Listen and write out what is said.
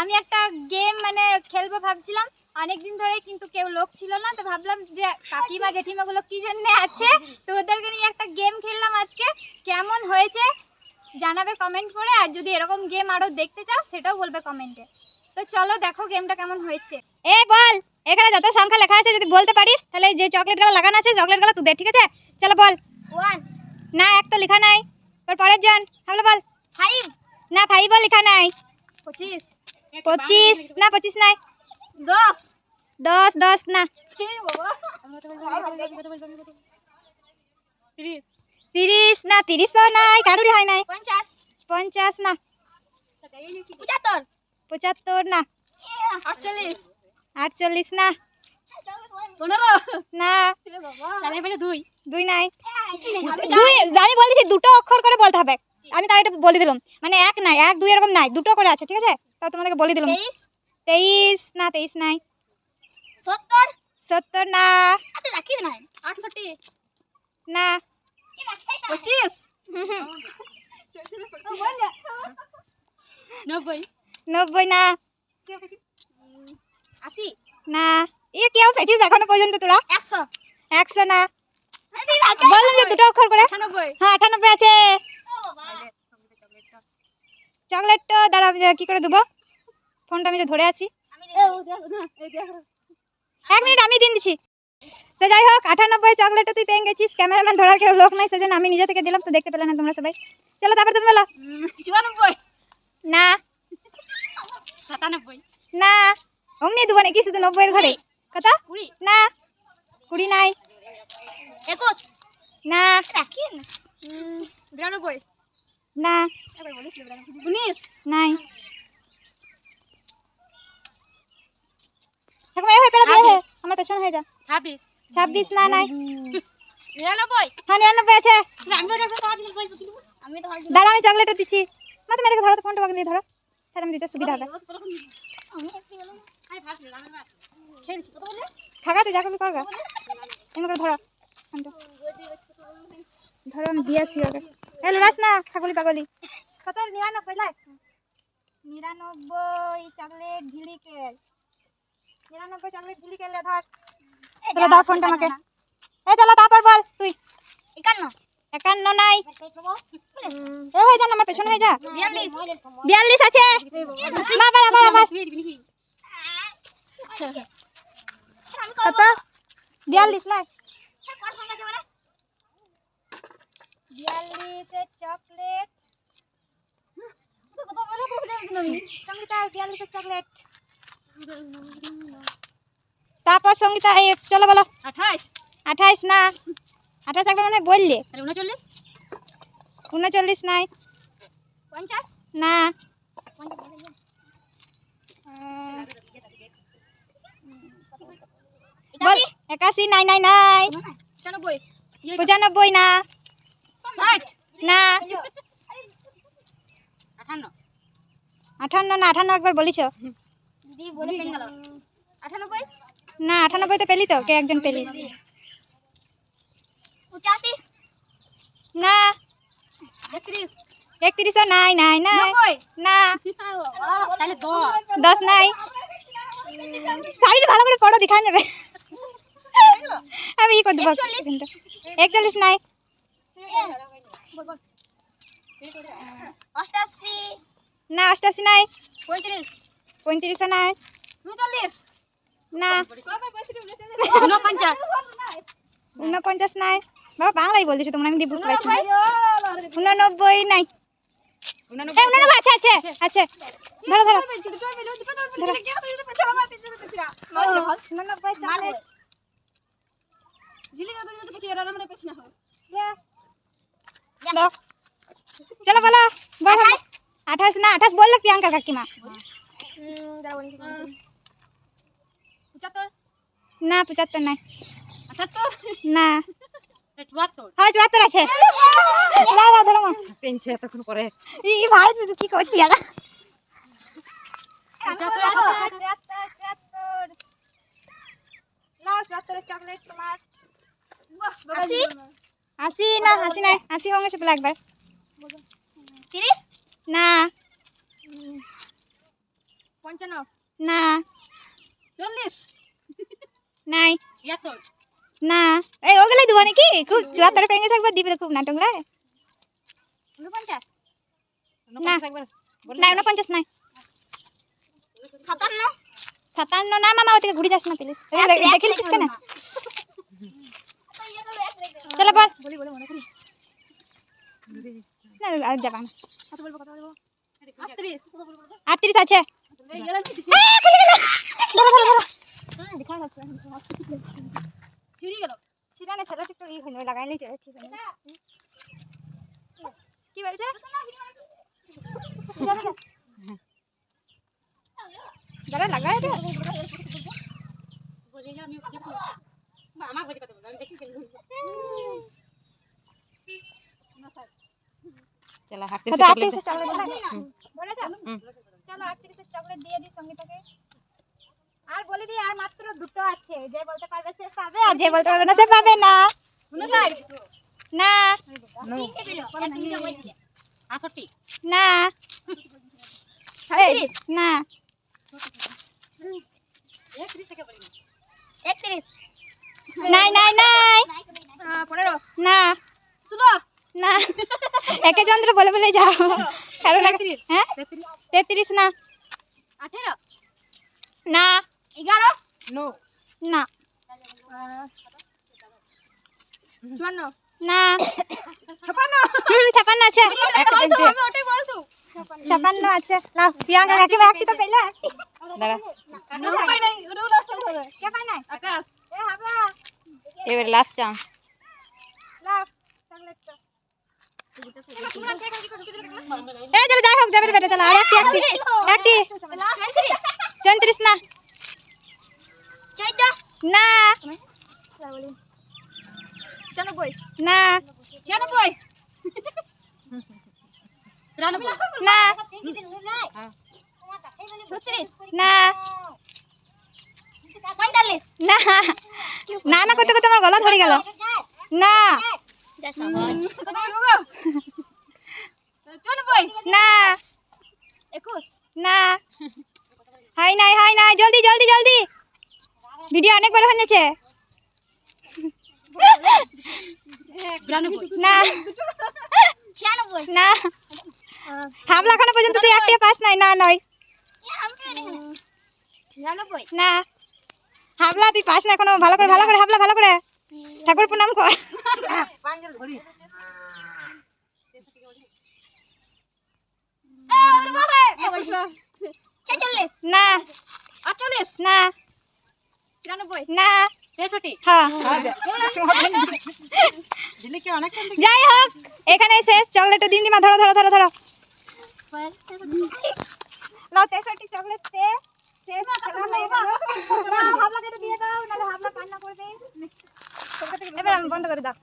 আমি একটা গেম মানে খেলব ভাবছিলাম। অনেকদিন ধরে কিন্তু কেউ লোক ছিল না তো ভাবলাম যে কাকিমা জেঠিমাগুলো কি জন্য আছে? তো ওদেরকে নিয়ে একটা গেম খেললাম আজকে। কেমন হয়েছে জানাবে কমেন্ট করে আর যদি এরকম গেম আরও দেখতে চাও সেটাও বলবে কমেন্টে তো চলো দেখো গেমটা কেমন হয়েছে। এ বল এখানে যত সংখ্যা লেখা আছে যদি বলতে পারিস তাহলে যে চকলেটগুলো লাগানো আছে চকলেটগুলো তুই দে ঠিক আছে? চলো বল। ওয়ান না এক তো লেখা নাই। তোর পরের জন। তাহলে বল। ফাইভ না ফাইভও লেখা নাই। পঁচিশ। পঁচিশ না পঁচিশ নাই। দশ। দশ দশ না। তিরিশ। না তিরিশ তো নাই কারুরই হয় নাই। পঞ্চাশ। পঞ্চাশ না। পঁচাত্তর। পঁচাত্তর না। আটচল্লিশ। আটচল্লিশ না। পনেরো। না। দুই। দুই নাই। দুই আমি বলেছি দুটো অক্ষর করে বলতে হবে। আমি তাই এটা বলে দিলাম। মানে এক নাই এক দুই এরকম নাই দুটো করে আছে ঠিক আছে? তাও তোমাদেরকে বলে দিলাম। তেইশ। না তেইশ নাই। সত্তর। সত্তর না। রাখিস নাই। আটষট্টি। না। পঁচিশ। নব্বই। নব্বই না। আশি। না। এ কেউ ফেটিস এখনও পর্যন্ত তোরা? একশো। একশো না। বললাম যে দুটো অক্ষর করে। হ্যাঁ আটানব্বই আছে। চকলেট দাঁড়া আমি কি করে দেবো? ফোনটা আমি যে ধরে আছি। এক মিনিট আমি দিন দিচ্ছি। তো যাই হোক আটানব্বই চকলেটটা তুই পেয়ে গেছিস। ক্যামেরাম্যান ধরার কেউ লোক নাই সেজন্য আমি নিজে থেকে দিলাম তো দেখতে পেলে না তোমরা সবাই। চলো তারপর তুমি বলো। চুরানব্বই না। সাতানব্বই। না। অমনি দেবো নাকি শুধু নব্বইয়ের ঘরে? কথা? না। কুড়ি নাই। একুশ। না। রাখিন বিরানব্বই। না। উনিশ নাই। আমার পেছন হয়ে যা। ছাব্বিশ। ছাব্বিশ না নাই। নিরানব্বই। হ্যাঁ নিরানব্বই আছে। আমি আমি চকলেটও দিচ্ছি। মা তুমি এদিকে ধরো তো ফোনটা বাগলিয়ে ধরো। তাহলে আমি দিতে সুবিধা হবে। খাগা তুই যা করবি করগা। এমন করে ধরো। ধরো আমি দিয়ে আসি ওকে। এ লুড়াস না ছাগলি পাগলি। কত নিরানব্বই লাই। নিরানব্বই চকলেট ঝিলিকের নিরানব্বই চকলেট ঝিলিকের লে ধর। চলো দাও ফোনটা আমাকে। এ চলো তারপর বল তুই। একান্ন। একান্ন নাই। এ হয়ে যা না, আমার পেছনে হয়ে যা। বিয়াল্লিশ। আছে। আবার আবার আবার কত? বিয়াল্লিশ লাই। বিয়াল্লিশের চকলেট। বিয়াল্লিশের চকলেট। তারপর সঙ্গীতা এই চলো বলো। আঠাশ। আঠাইশ না। আঠাশ একবার মানে বললে। উনচল্লিশ। উনচল্লিশ নাই। পঞ্চাশ। না। একাশি। নাই নাই নাই। পঁচানব্বই না। না। আঠান্ন। না আঠান্ন একবার বলিছ। না আঠানব্বই তো পেলি তো কে একজন পেলি? না। একত্রিশ। নাই নাই নাই। না। দশ। নাই। শাড়িটা ভালো করে পড়ো দেখা যাবে। আমি ই করে দেবো একচল্লিশ নাই। অষ্টাশি না অষ্টাশি নাই পঁয়ত্রিশ পঁয়ত্রিশও নাই উনচল্লিশ না ঊনপঞ্চাশ উনপঞ্চাশ নাই বাবা বাংলাই বলতেছো তোমরা আমি বুঝতে পারছি উননব্বই নাই হ্যাঁ উননব্বই ধরো ধরো উননব্বই চকলেট দাও। চলো বলো বলো। আঠাশ। না আঠাশ বলল প্রিয়াঙ্কা কাকিমা। না পঁচাত্তর। নাই। না। হ্যাঁ চুয়াত্তর আছে। লাও লাও ধরো মা। পেনছে এতক্ষণ করে ই ভাই কি করছি চুয়াত্তরের চকলেট তোমার। আশি না আশি নাই আশি হয়ে গেছে একবার। তিরিশ? না। পঞ্চান্ন? না। চল্লিশ? নাই। না। এই ওগুলাই দেবো নাকি? খুব চুয়াত্তর পেঙ্গে থাকব দিবে খুব নাটক লাগে উনপঞ্চাশ না। না উনপঞ্চাশ নাই। সাতান্ন? সাতান্ন না মামা ওদিকে ঘুরে যাস না প্লিজ দেখে নিচ্ছিস কেন? চলো বল বলি বলে মনে করি না আর যাবা না কত বলব কত বলব আটত্রিশ আছে কি হয়ে বলছে দাঁড়া লাগাই আমাকে বলব আমি দেখি চলো হাঁটতে আটত্রিশের চকলেট চলো আটত্রিশের চকলেট দিয়ে দিই সঙ্গীতাকে আর বলে দিই আর মাত্র দুটো আছে। যে বলতে পারবে সে পাবে আর যে বলতে পারবে না সে পাবে না। না। না। না। একত্রিশ। নাই নাই নাই না না একে যন্ত্র বলে বলে যাও কারণ হ্যাঁ তেত্রিশ না আঠেরো না এগারো না চুয়ান্ন না ছাপান্ন ছাপান্ন আছে আমি ছাপান্ন আছে লাও প্রিয়াঙ্কা তো পেলে দাঁড়া নাই কে পাই এবার লাস্ট চান্স লাও চকলেটটা তোমরা কে খালি করে ঢুকে দিলে এই চলো যাই হোক যাবে বেটা চলো আর একটি একটি একটি চৌত্রিশ চৌত্রিশ না চৌদ্দ না বলি পঁচানব্বই না ছিয়ানব্বই তিরানব্বই না ছত্রিশ না পঁয়তাল্লিশ না না না করতে করতে আমার গলা ধরে গেল। না। না। না। হাই নাই হাই নাই, জলদি জলদি জলদি। ভিডিও অনেক বড় যাচ্ছে। না। না। হামলা এখনও পর্যন্ত তুই একটা পাস নাই, না, নয়। না। হাবলা তুই পাস না এখনও। ভালো করে ভালো করে হাবলা ভালো করে। ঠাকুর প্রণাম কর। না। আটচল্লিশ। না। তিরানব্বই। না। হ্যাঁ। যাই হোক এখানে শেষ। চকলেটটা দিন দিমা ধরো ধরো ধরো ধরো। তেষট্টি চকলেট হাবলাকে এটা দিয়ে দাও নাহলে হাবলা কান্না করবে। এবার আমি বন্ধ করে দাও।